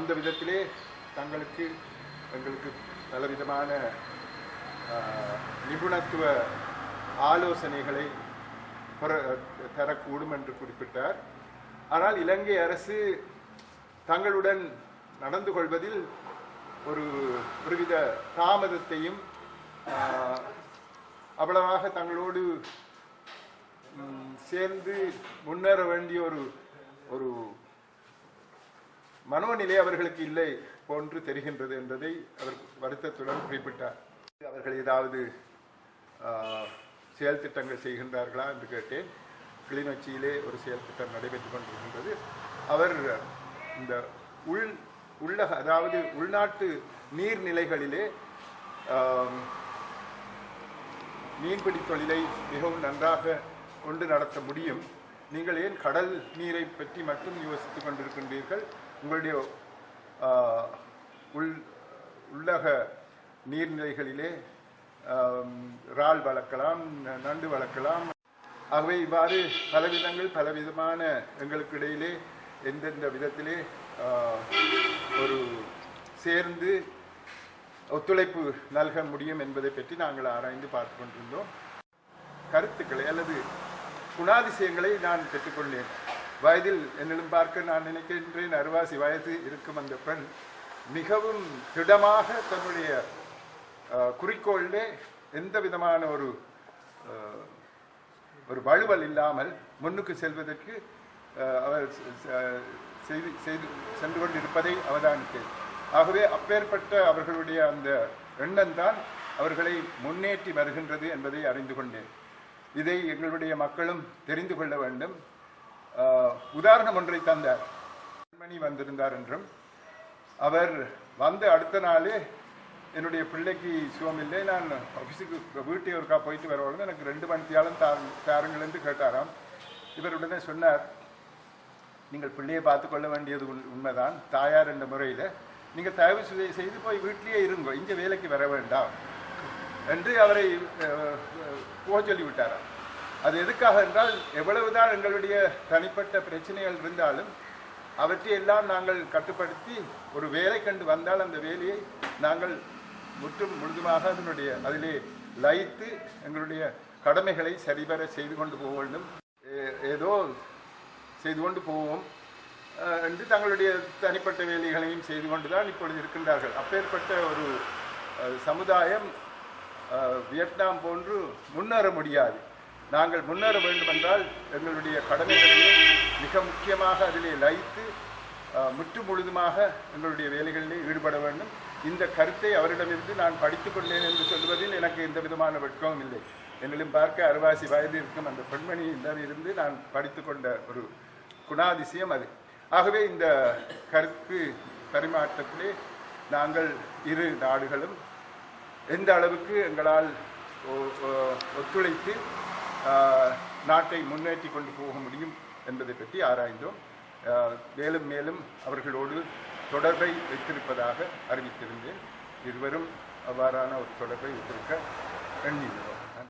அந்த விதத்திலே தங்களுக்கு எங்களுக்கு பலவிதமான நிபுணத்துவ ஆலோசனைகளை தரக்கூடும் என்று குறிப்பிட்டார். ஆனால் இலங்கை அரசு தங்களுடன் நடந்து கொள்வதில் ஒரு ஒருவித தாமதத்தையும் அவ்வளவாக தங்களோடு சேர்ந்து முன்னேற வேண்டிய ஒரு ஒரு மனோநிலை அவர்களுக்கு இல்லை போன்று தெரிகின்றது என்பதை அவர் வருத்தத்துடன் குறிப்பிட்டார். அவர்கள் ஏதாவது செயல் திட்டங்கள் செய்கின்றார்களா என்று கேட்டேன். கிளிநொச்சியிலே ஒரு செயல் திட்டம் நடைபெற்று கொண்டிருக்கின்றது. அவர் இந்த உள் உள்ளக அதாவது உள்நாட்டு நீர்நிலைகளிலே மீன்பிடி தொழிலை மிகவும் நன்றாக கொண்டு நடத்த முடியும். நீங்கள் ஏன் கடல் நீரை பற்றி மட்டும் யோசித்துக் கொண்டிருக்கின்றீர்கள்? உங்களுடைய உள் உள்ளக நீர்நிலைகளிலே இறால் வளர்க்கலாம் ந- நண்டு வளர்க்கலாம். ஆகவே இவ்வாறு பலவிதங்கள் பலவிதமான எங்களுக்கு இடையிலே எந்தெந்த விதத்திலே ஒரு சேர்ந்து ஒத்துழைப்பு நல்க முடியும் என்பதை பற்றி நாங்கள் ஆராய்ந்து பார்த்து கொண்டிருந்தோம். கருத்துக்களை அல்லது குணாதிசயங்களை நான் பெற்றுக்கொண்டேன். வயதில் என்னிடம் பார்க்க நான் நினைக்கின்றேன் அறுவாசி வயது இருக்கும் அந்த பெண் மிகவும் திடமாக தன்னுடைய குறிக்கோளிலே எந்த விதமான ஒரு ஒரு வழுவல் இல்லாமல் முன்னுக்கு செல்வதற்கு அவர் செய்து செய்து சென்று கொண்டிருப்பதை அவதானித்தேன். ஆகவே அப்பேற்பட்ட அவர்களுடைய அந்த எண்ணம் தான் அவர்களை முன்னேற்றி வருகின்றது என்பதை அறிந்து கொண்டேன். இதை எங்களுடைய மக்களும் தெரிந்து கொள்ள வேண்டும். உதாரணம் ஒன்றை தந்தார். மணி வந்திருந்தார் என்றும் அவர் வந்த அடுத்த நாளே என்னுடைய பிள்ளைக்கு சுகமில்லை நான் ஆஃபீஸுக்கு வீட்டை ஒருக்கா போயிட்டு வரவொழுது எனக்கு ரெண்டு மணித்தியாலும் தாருங்கள் என்று கேட்டாராம். இவர் உடனே சொன்னார் நீங்கள் பிள்ளையை பார்த்துக்கொள்ள வேண்டியது உண்- உண்மைதான். தாயார் என்ற முறையில் நீங்கள் தயவு செய்து- செய்து போய் வீட்டிலேயே இருங்கோ இங்கே வேலைக்கு வர வேண்டாம். என்று அவரை போக சொல்லிவிட்டாராம். அது எதுக்காக என்றால் எவ்வளவுதான் எங்களுடைய தனிப்பட்ட பிரச்சனைகள் இருந்தாலும் அவற்றையெல்லாம் நாங்கள் கட்டுப்படுத்தி ஒரு வேலை கண்டு வந்தால் அந்த வேலையை நாங்கள் முற்றும் முழுதுமாக அதனுடைய அதிலே லயித்து எங்களுடைய கடமைகளை சரிவர செய்து கொண்டு போக வேண்டும். ஏ- ஏதோ செய்து கொண்டு போவோம் என்று தங்களுடைய தனிப்பட்ட வேலைகளையும் செய்து கொண்டுதான் இப்பொழுது இருக்கின்றார்கள். அப்பேற்பட்ட ஒரு சமுதாயம் வியட்நாம் போன்று முன்னேற முடியாது. நாங்கள் முன்னேற வேண்டுமென்றால் எங்களுடைய கடமைகளிலே மிக முக்கியமாக அதிலே லயித்து முற்று முழுதுமாக எங்களுடைய வேலைகளிலே ஈடுபட வேண்டும். இந்த கருத்தை அவரிடமிருந்து நான் படித்துக் கொண்டேன் என்று சொல்வதில் எனக்கு எந்த விதமான வெட்கமும் இல்லை. என்னிலும் பார்க்க அறுவாசி வயது இருக்கும் அந்த பெண்மணியிடம் இருந்து நான் படித்துக்கொண்ட ஒரு குணாதிசயம் அது. ஆகவே இந்த கருத்து பரிமாற்றத்திலே நாங்கள் இரு நாடுகளும் எந்த அளவுக்கு எங்களால் ஒத்துழைத்து நாட்டை முன்னேற்றி கொண்டு போக முடியும் என்பதை பற்றி ஆராய்ந்தோம். மேலும் மேலும் அவர்களோடு தொடர்பை வைத்திருப்பதாக அறிவித்திருந்தேன். இருவரும் அவ்வாறான ஒரு தொடர்பை வைத்திருக்க எண்ணினோம்.